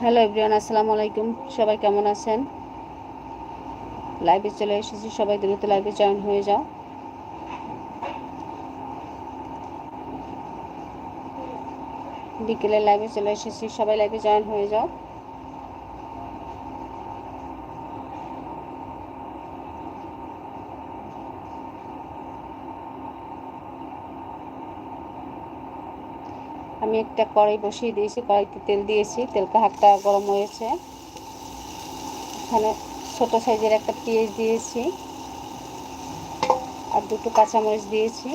Hello everyone, আসসালামু আলাইকুম। সবাই কেমন আছেন? লাইভে চলে এসেছি। সবাই দ্রুত লাইভে জয়েন হয়ে যাও। বিকেলে লাইভে চলে এসেছি। সবাই লাইভে জয়েন হয়ে যাও। একটা কড়াই বসিয়ে দিয়েছি, কড়াইতে তেল দিয়েছি, তেলটা হাতটা গরম হয়েছে। এখানে ছোট সাইজের একটা পেঁয়াজ দিয়েছি আর দুটো কাঁচামরিচ দিয়েছি।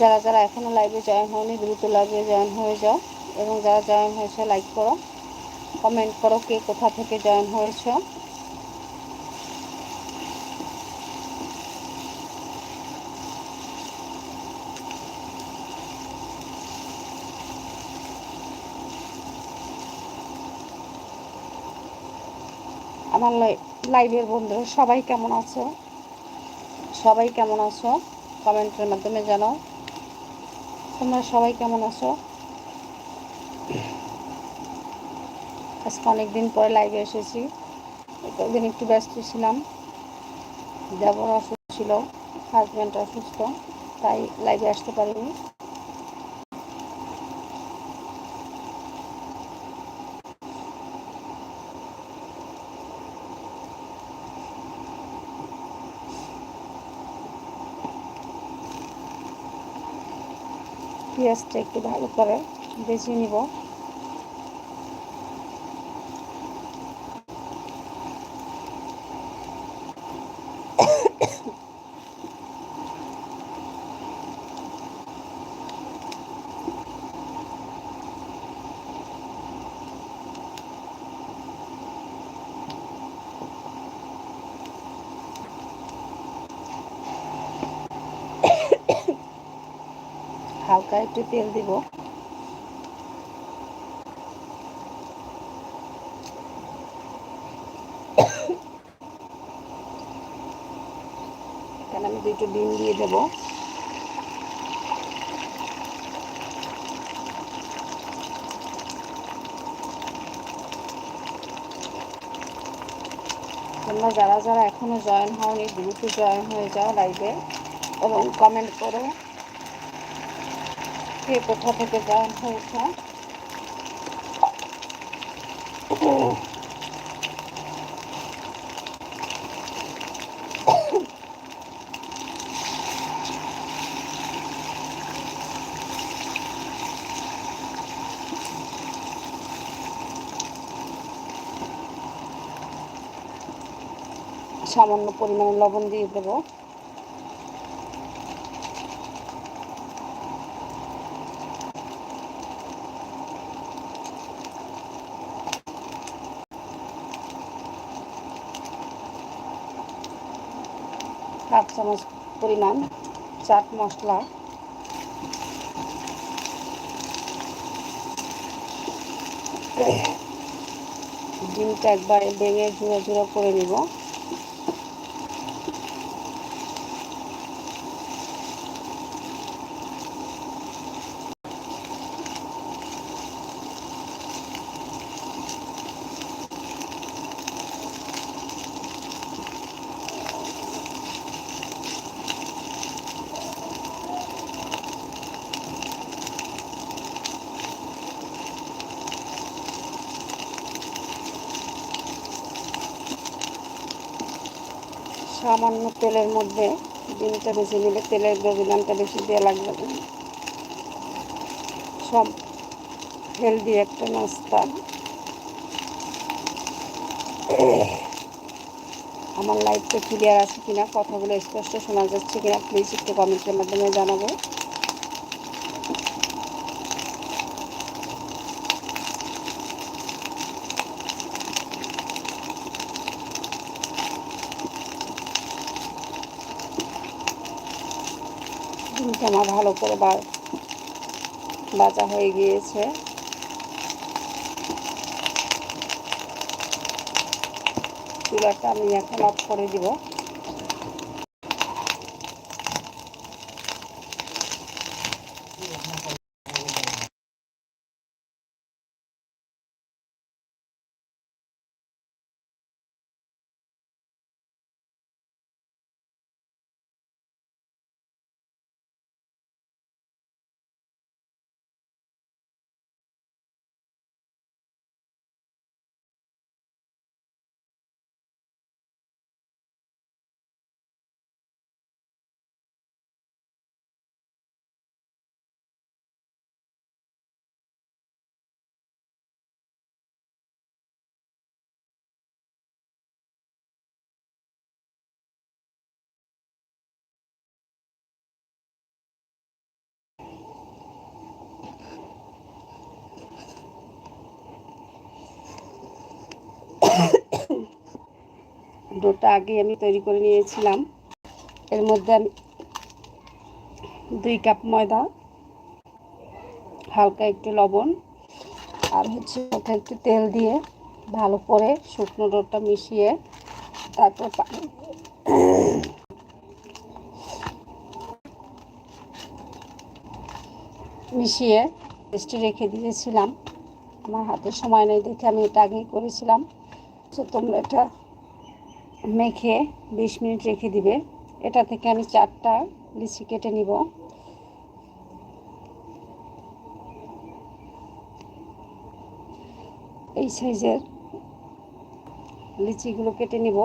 যারা যারা এখনও লাইভে জয়েন হয়নি, দ্রুত লাইভে জয়েন হয়ে যাও এবং যারা জয়েন হয়েছে লাইক করো। কমেন্ট করো কে কোথা থেকে জয়েন হয়েছ। আমার লাইভের বন্ধুরা সবাই কেমন আছো? সবাই কেমন আছো? কমেন্টের মাধ্যমে জানাও। তোমরা সবাই কেমন আছো? আজকে অনেকদিন পরে লাইভে এসেছি। কয়েকদিন একটু ব্যস্ত ছিলাম। দেবর অসুস্থ ছিল হাজব্যান্ড অসুস্থ, তাই লাইভে আসতে পারিনি। পেঁয়াজটা একটু ভালো করে বেছে নিব। হালকা একটু তেল দিব। এখানে আমি দুটো ডিম দিয়ে দেবো। তোমরা যারা যারা এখনও জয়েন হওনি, দ্রুত জয়েন হয়ে যাও লাইভে এবং কমেন্ট করো। কে কোথা থেকে জয়েন হয়েছে? সামান্য পরিমাণে লবণ দিয়ে দেবো। হাফ চামচ পরিমাণ চাট মশলা। ডিমটা একবার ভেঙে ঝুড়ো ঝুড়ো করে নিব। সামান্য তেলের মধ্যে ডিমটা বেশি নিলে তেলের ব্যবধানটা বেশি দেওয়া লাগবে না। সব হেলদি একটা নাস্তা। আমার লাইফটা ক্লিয়ার আছে কিনা, কথাগুলো স্পষ্ট শোনা যাচ্ছে কিনা প্লিজ একটু কমেন্টের মাধ্যমে জানাব ডিমটা আমার ভালো করে বাজা হয়ে গিয়েছে। চুলাটা আমি এখন অফ করে দিব। ডোটা আগে আমি তৈরি করে নিয়েছিলাম। এর মধ্যে আমি দুই কাপ ময়দা, হালকা একটু লবণ আর হচ্ছে ওটা একটু তেল দিয়ে ভালো করে শুকনো ডোটা মিশিয়ে তারপর পানি মিশিয়ে রেস্টে রেখে দিয়েছিলাম। আমার হাতে সময় নেই দেখে আমি এটা আগেই করেছিলাম। তো তোমরা এটা মেখে বিশ মিনিট রেখে দিবে। এটা থেকে আমি চারটা লিচি কেটে নিব। এই সাইজের লিচিগুলো কেটে নিব।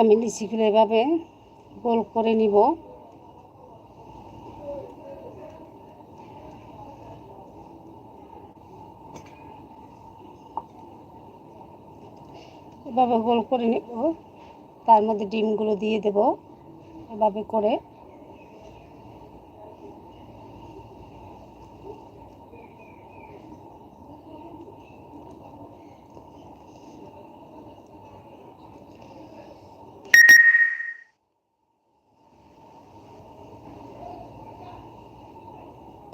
আমি লিচিগুলো এভাবে গোল করে নিব। এভাবে গোল করে নেব। তার মধ্যে ডিমগুলো দিয়ে দেব। এভাবে করে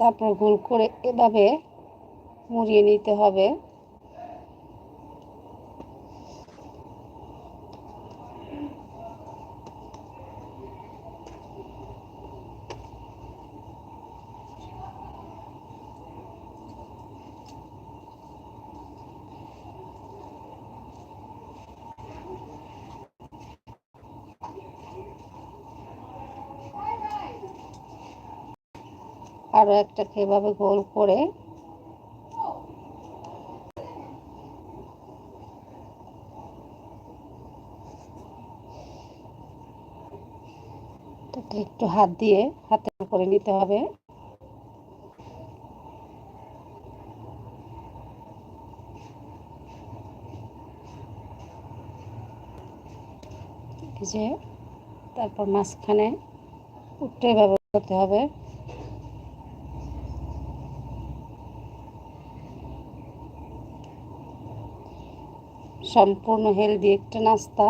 তারপর গোল করে এভাবে মুড়িয়ে নিতে হবে। আরও একটাকে এভাবে গোল করে। একটু হাত দিয়ে হাতে করে নিতে হবে। যে, তারপর মাঝখানে উঠে ব্যবহার করতে হবে। সম্পূর্ণ হেলদি একটা নাস্তা।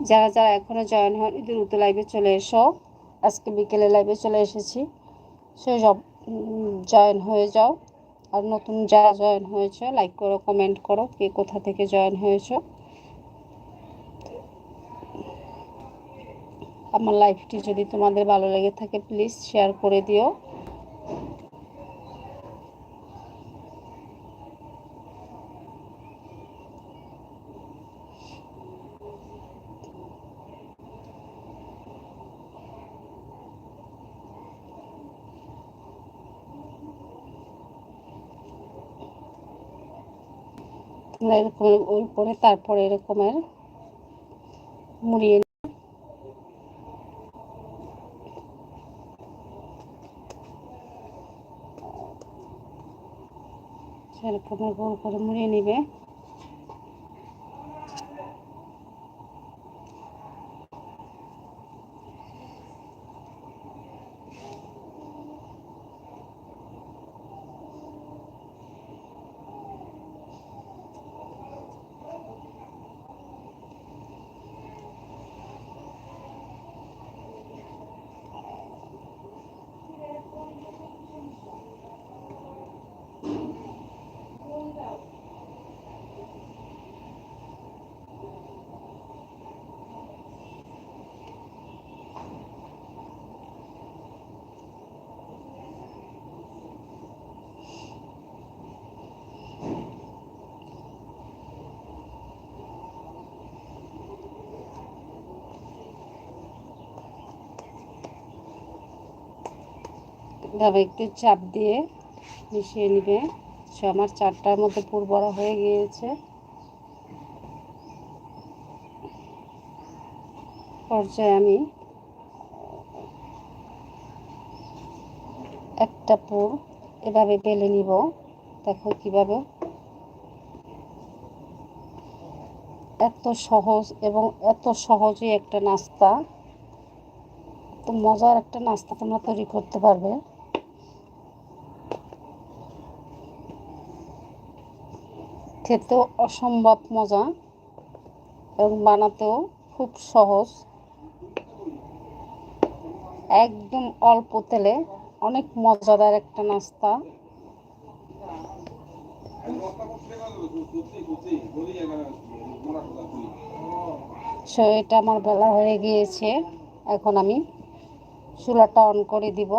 যারা যারা এখনও জয়েন হয়নি, দ্রুত লাইভে চলে এসো। আজকে বিকেলে লাইভে চলে এসেছি। সে সব জয়েন হয়ে যাও। আর নতুন যারা জয়েন হয়েছে লাইক করো কমেন্ট করো, কে কোথা থেকে জয়েন হয়েছ। আমার লাইফটি যদি তোমাদের ভালো লেগে থাকে প্লিজ শেয়ার করে দিও। এরকম ওই করে তারপরে এরকমের মুড়িয়ে সেরকমের গোল করে মুড়িয়ে নিবে। এভাবে একটু চাপ দিয়ে মিশিয়ে নিবে। সে আমার চারটার মধ্যে পুর বড়া হয়ে গিয়েছে। পর্যায়ে আমি একটা পুর এভাবে বেলে নিব। দেখো কীভাবে। এত সহজ এবং এত সহজেই একটা নাস্তা। তো মজার একটা নাস্তা তোমরা তৈরি করতে পারবে। খেতেও অসম্ভব মজা এবং বানাতেও খুব সহজ। একদম অল্প তেলে অনেক মজাদার একটা নাস্তা। সো এটা আমার বেলা হয়ে গিয়েছে। এখন আমি চুলাটা অন করে দিব।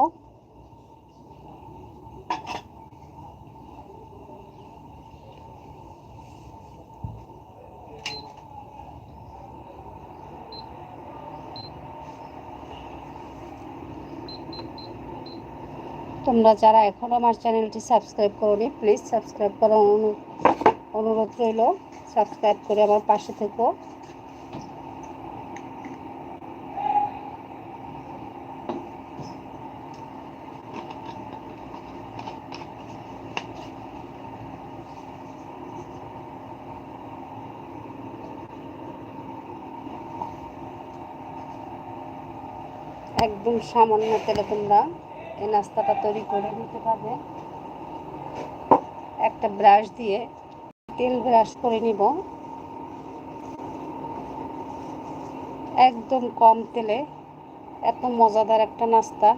তোমরা যারা এখনও আমার চ্যানেলটি সাবস্ক্রাইব করোনি প্লিজ সাবস্ক্রাইব করার অনুরোধ রইল। সাবস্ক্রাইব করে আমার পাশে থেকো। একদম সামান্য তেলে তোমরা এই নাস্তাটা তৈরি করে নিতে পারবে। একটা ব্রাশ দিয়ে তেল ব্রাশ করে নিব। একদম কম তেলে, এত মজাদার একটা নাস্তা।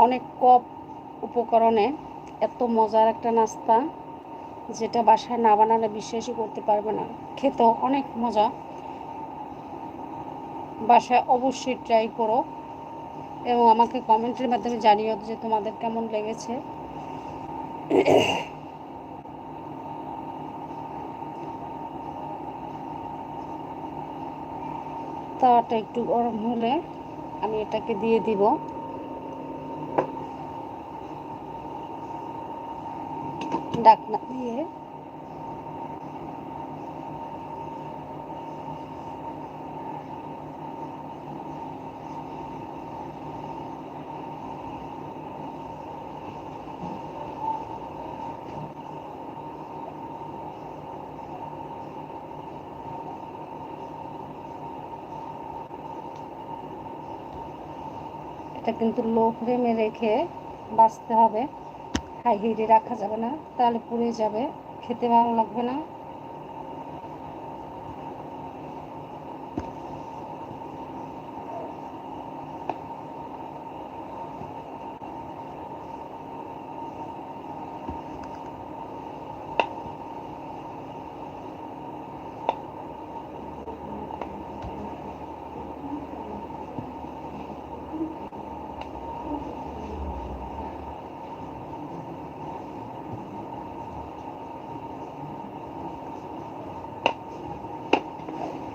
অনেক কপ উপকরণে এত মজার একটা নাস্তা যেটা বাসায় না বানালে বিশ্বাসই করতে পারবে না। খেতেও অনেক মজা। বাসায় অবশ্যই ট্রাই করো এবং আমাকে কমেন্টের মাধ্যমে জানিও যে তোমাদের কেমন লেগেছে। তাওয়াটা একটু গরম হলে আমি এটাকে দিয়ে দিব। ডাকনা। দিয়ে এটা কিন্তু লো ফ্লেমে রেখে বাঁচতে হবে। হাই হিটে রাখা যাবে না তাহলে পুড়ে যাবে খেতে ভালো লাগবে না।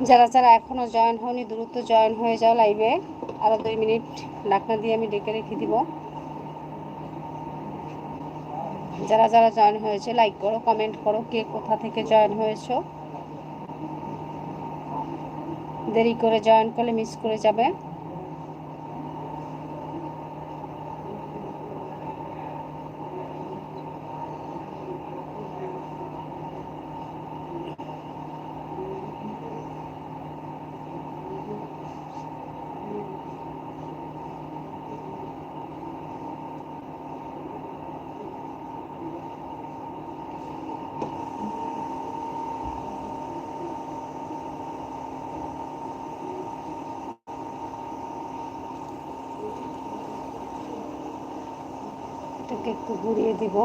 যারা যারা এখনও জয়েন হয়নি দ্রুত জয়েন হয়ে যাও লাইভে আরও দুই মিনিট ডাকনা দিয়ে আমি ডেকে রেখে দিব। যারা যারা জয়েন হয়েছে লাইক করো কমেন্ট করো, কে কোথা থেকে জয়েন হয়েছ। দেরি করে জয়েন করলে মিস করে যাবে। একটু ঘুরিয়ে দিব।